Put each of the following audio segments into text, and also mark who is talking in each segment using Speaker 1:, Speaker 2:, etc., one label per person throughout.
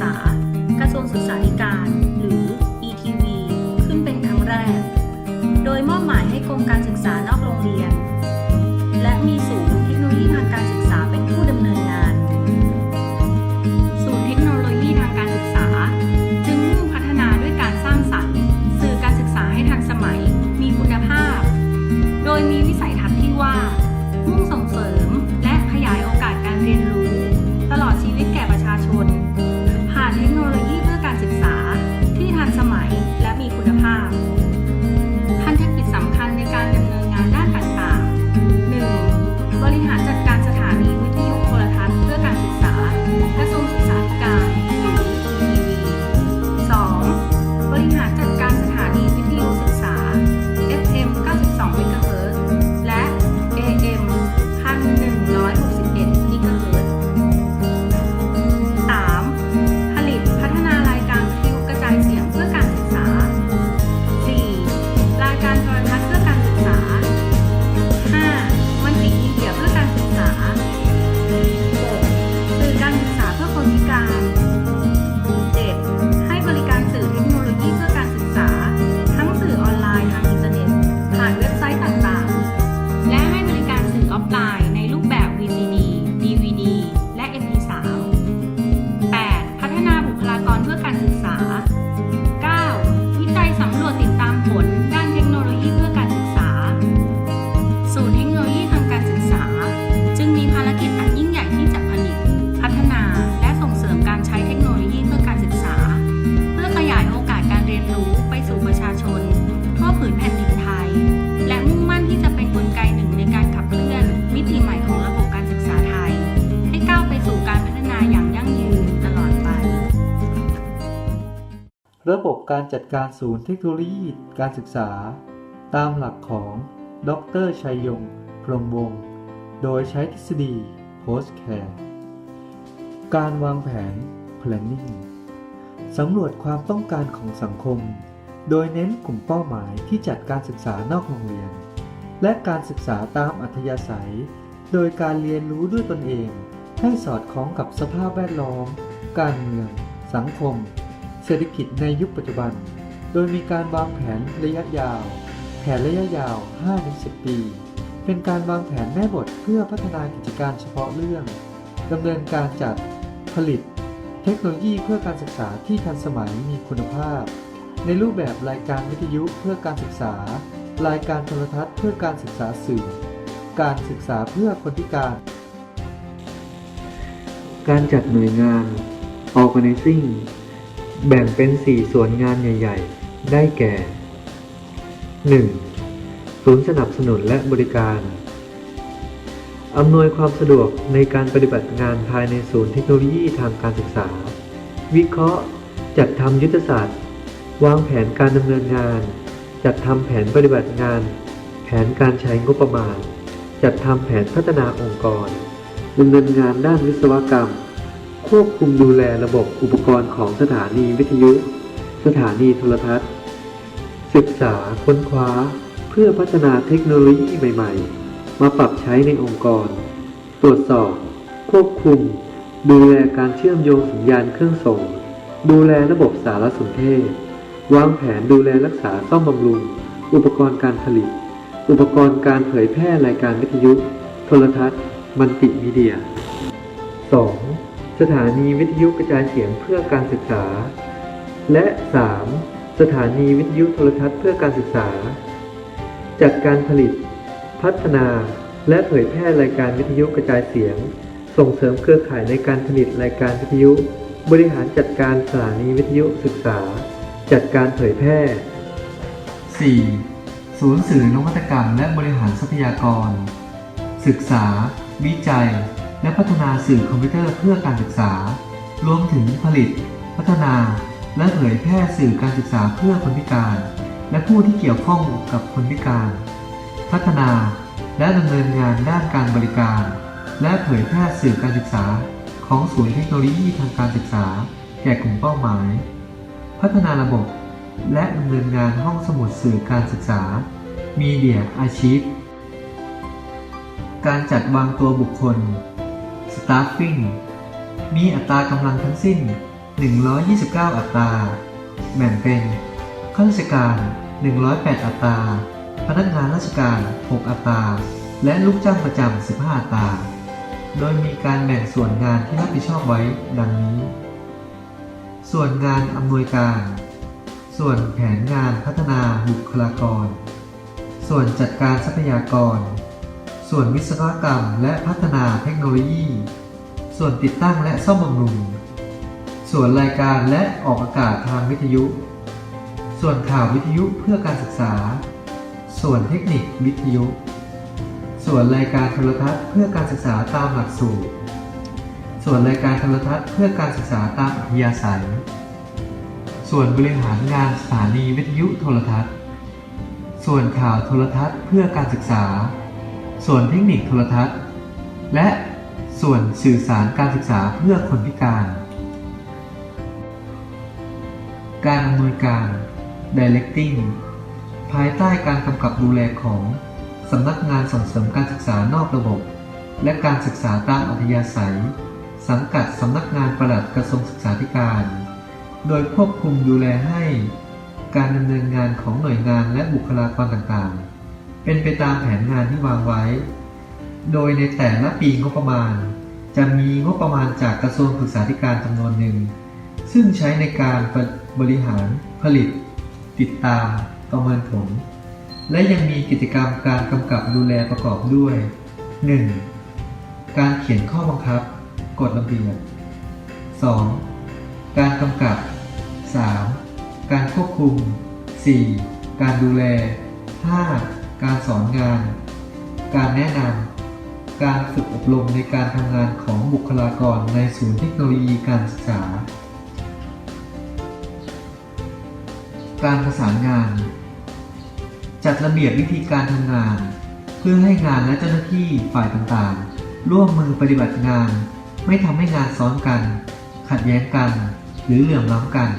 Speaker 1: ษา กระทรวงศึกษาธิการ หรือ ETV ขึ้นเป็นครั้งแรก โดยมอบหมายให้กรมการศึกษานอกโรงเรียน และมีศูนย์เทคโนโลยีทางการศึกษา
Speaker 2: ระบบการจัดการศูนย์เทคโนโลยีการศึกษา ตามหลักของ ดรชัยยง พรหมวงศ์ โดยใช้ทฤษฎี Post Care การวางแผน Planning สำรวจความต้องการของสังคม โดยเน้นกลุ่มเป้าหมายที่จัดการศึกษานอกโรงเรียน และการศึกษาตามอัธยาศัย โดยการเรียนรู้ด้วยตนเอง ให้สอดคล้องกับสภาพแวดล้อม การเมือง สังคม เศรษฐกิจในยุคปัจจุบัน โดยมีการวางแผนระยะยาว แผนระยะยาว 5-10 ปี เป็นการวางแผนแม่บทเพื่อพัฒนากิจการเฉพาะเรื่องดำเนินการจัดผลิต เทคโนโลยีเพื่อการศึกษาที่ทันสมัยมีคุณภาพ ในรูปแบบรายการวิทยุเพื่อการศึกษา รายการโทรทัศน์เพื่อการศึกษาสื่อ การศึกษาเพื่อคนพิการ การจัดหน่วยงาน organizing แบ่งเป็น 4 ส่วนงานใหญ่ ๆ ได้แก่ 1. ศูนย์สนับสนุนและบริการอำนวยความสะดวกในการปฏิบัติงานภายในศูนย์เทคโนโลยีทางการศึกษา วิเคราะห์ จัดทำยุทธศาสตร์ วางแผนการดำเนินงาน จัดทำแผนปฏิบัติงาน แผนการใช้งบประมาณ จัดทำแผนพัฒนาองค์กรดำเนินงานด้านวิศวกรรม ควบคุมดูแลระบบอุปกรณ์ของสถานีวิทยุ สถานีโทรทัศน์ ศึกษาค้นคว้าเพื่อพัฒนาเทคโนโลยีใหม่ ๆ มาปรับใช้ในองค์กร ตรวจสอบ ควบคุม ดูแลการเชื่อมโยงสัญญาณเครื่องส่ง ดูแลระบบสารสนเทศ วางแผนดูแลรักษาซ่อมบำรุง อุปกรณ์การผลิต อุปกรณ์การเผยแพร่รายการวิทยุ โทรทัศน์ มัลติมีเดีย 2. สถานีวิทยุกระจายเสียงเพื่อการศึกษา และ 3. สถานีวิทยุโทรทัศน์เพื่อการศึกษาจัดการผลิต พัฒนา และเผยแพร่รายการวิทยุกระจายเสียง ส่งเสริมเครือข่ายในการผลิตรายการวิทยุ บริหารจัดการสถานีวิทยุศึกษา จัดการเผยแพร่ 4. ศูนย์สื่อนวัตกรรมและบริหารทรัพยากร ศึกษา วิจัย และพัฒนาสื่อคอมพิวเตอร์เพื่อการศึกษา รวมถึงผลิต พัฒนา และเผยแพร่สื่อการศึกษาเพื่อคนพิการ และผู้ที่เกี่ยวข้องกับคนพิการ พัฒนา และดำเนินงานด้านการบริการ และเผยแพร่สื่อการศึกษา ของศูนย์เทคโนโลยีทางการศึกษา แก่กลุ่มเป้าหมาย พัฒนาระบบ และดำเนินงานห้องสมุดสื่อการศึกษา Media Archive การจัดวางตัวบุคคล Staffing มีอัตรากำลังทั้งสิ้น 129 อัตรา แบ่งเป็น ข้าราชการ 108 อัตรา พนักงานราชการ 6 อัตรา และลูกจ้างประจำ 15 อัตรา โดยมีการแบ่งส่วนงานที่รับผิดชอบไว้ดังนี้ ส่วนงานอำนวยการ ส่วนแผนงานพัฒนาบุคลากร ส่วนจัดการทรัพยากร ส่วนวิศวกรรมและพัฒนาเทคโนโลยี ส่วนติดตั้งและซ่อมบำรุง ส่วนรายการและออกอากาศทางวิทยุ ส่วนข่าววิทยุเพื่อการศึกษา ส่วนเทคนิควิทยุ ส่วนรายการโทรทัศน์เพื่อการศึกษาตามหลักสูตร ส่วนรายการโทรทัศน์เพื่อการศึกษาตามอัธยาศัย ส่วนบริหารงานสถานีวิทยุโทรทัศน์ ส่วนข่าวโทรทัศน์เพื่อการศึกษา ส่วนเทคนิคโทรทัศน์ และส่วนสื่อสารการศึกษาเพื่อคนพิการ การอำนวยการ Directing ภายใต้การกำกับดูแลของสำนักงานส่งเสริมการศึกษานอกระบบ และการศึกษาตามอัธยาศัย สังกัดสำนักงานปลัดกระทรวงศึกษาธิการ โดยควบคุมดูแลให้ การดำเนินงานของหน่วยงานและบุคลากรต่างๆ เป็นไปตามแผนงานที่วางไว้ โดยในแต่ละปีงบประมาณ จะมีงบประมาณจากกระทรวงศึกษาธิการจำนวนหนึ่ง ซึ่งใช้ในการบริหารผลิต ติดตามประเมินผล และยังมีกิจกรรมการกำกับดูแลประกอบด้วย 1. การเขียนข้อบังคับ กฎระเบียบ 2. การกำกับ 3. การควบคุม 4. การดูแล 5. การสอนงาน การแนะนำการฝึกอบรมในการทำงานของบุคลากรในศูนย์เทคโนโลยีการศึกษา การประสานงาน จัดระเบียบวิธีการทำงาน เพื่อให้งานและเจ้าหน้าที่ฝ่ายต่างๆ ร่วมมือปฏิบัติงาน ไม่ทำให้งานซ้อนกัน ขัดแย้งกัน หรือเหลื่อมล้ำกัน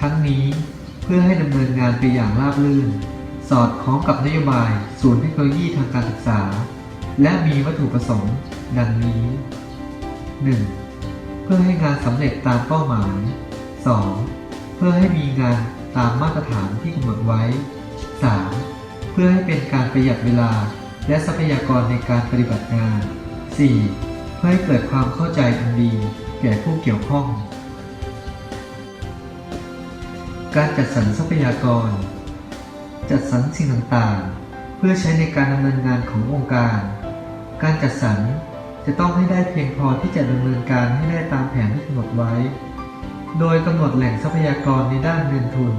Speaker 2: ทั้งนี้เพื่อให้ดำเนินงานไปอย่างราบรื่น สอดคล้องกับนโยบายศูนย์เทคโนโลยีทางการศึกษา และมีวัตถุประสงค์ ดังนี้ 1. เพื่อให้งานสำเร็จตามเป้าหมาย 2. เพื่อให้มีงานตามมาตรฐานที่กำหนดไว้ 3. เพื่อให้เป็นการประหยัดเวลา และทรัพยากรในการปฏิบัติงาน 4. เพื่อให้เกิดความเข้าใจอันดี แก่ผู้เกี่ยวข้อง การจัดสรรทรัพยากร จัดสรรสิ่งต่างๆ เพื่อใช้ในการดำเนินงานขององค์การ การจัดสรรจะต้องให้ได้เพียงพอที่จะดำเนินการให้ได้ตามแผนที่กำหนดไว้ โดยกำหนดแหล่งทรัพยากรในด้านเงินทุน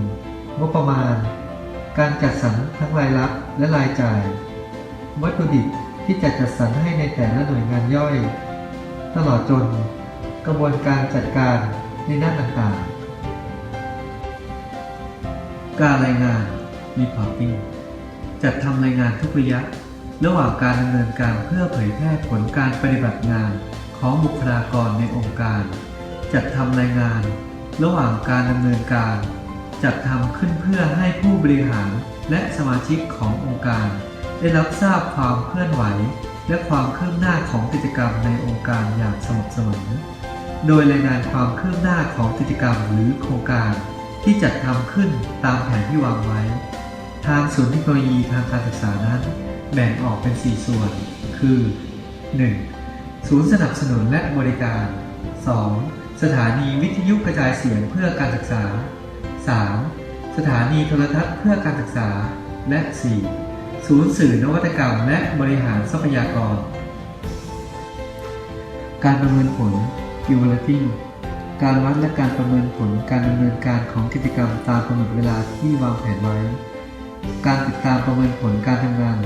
Speaker 2: งบประมาณ การจัดสรรทั้งรายรับและรายจ่าย วัตถุดิบที่จะจัดสรรให้ในแต่ละหน่วยงานย่อย ตลอดจน กระบวนการจัดการในด้านต่างๆ การรายงาน reporting จัดทำรายงานทุกระยะ ระหว่างการดำเนินการเพื่อเผยแพร่ผลการปฏิบัติงานของบุคลากรในองค์การ จัดทำรายงาน ระหว่างการดำเนินการ จัดทำขึ้นเพื่อให้ผู้บริหารและสมาชิกขององค์การ ได้รับทราบความเคลื่อนไหว และความคืบหน้าของกิจกรรมในองค์การอย่างสม่ำเสมอ โดยรายงานความคืบหน้าของกิจกรรมหรือโครงการ ที่จัดทำขึ้นตามแผนที่วางไว้ ทางศูนย์เทคโนโลยีทางการศึกษานั้นแบ่งออกเป็น 4 ส่วน คือ 1. ศูนย์สนับสนุนและบริการ 2. สถานีวิทยุกระจายเสียงเพื่อการศึกษา 3. สถานีโทรทัศน์เพื่อการศึกษา และ 4. ศูนย์สื่อนวัตกรรมและบริหารทรัพยากร การประเมินผล evaluating การวัดและการประเมินผลการดำเนินการของกิจกรรมตามกำหนดเวลาที่วางแผนไว้ การติดตามประเมินผลการทำงาน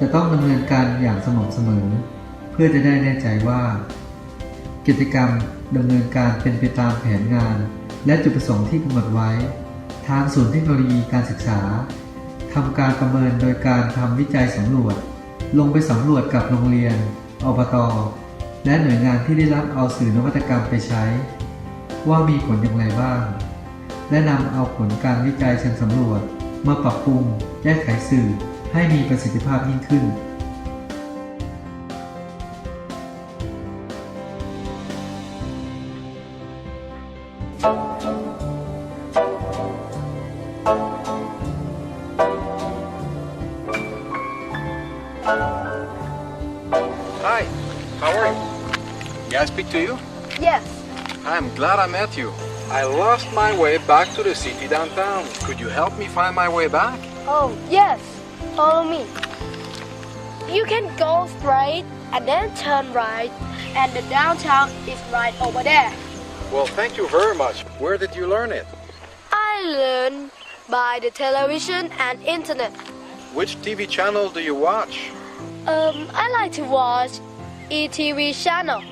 Speaker 2: จะต้องดำเนินการอย่างสม่ำเสมอ เพื่อจะได้แน่ใจว่า กิจกรรมดำเนินการเป็นไปตามแผนงาน และจุดประสงค์ที่กำหนดไว้ ทางศูนย์เทคโนโลยีการศึกษาทำการประเมินโดยการทำวิจัยสำรวจ ลงไปสำรวจกับโรงเรียน อบต และหน่วยงานที่ได้รับเอาสื่อนวัตกรรมไปใช้ ว่ามีผลอย่างไรบ้าง และนำเอาผลการวิจัยเชิงสำรวจ มาปรับปรุงแก้ไขสื่อให้มีประสิทธิภาพยิ่งขึ้น
Speaker 3: Hi, how are you? May I speak to you?
Speaker 4: Yes.
Speaker 3: I'm glad I met you. I lost my way back to the city downtown. Could you help me find my way back?
Speaker 4: Oh, yes. Follow me. You can go straight and then turn right, and the downtown is right over there.
Speaker 3: Well, thank you very much. Where did you learn it?
Speaker 4: I learned by the television and internet.
Speaker 3: Which TV channel do you watch?
Speaker 4: Um, I like to watch ETV channel.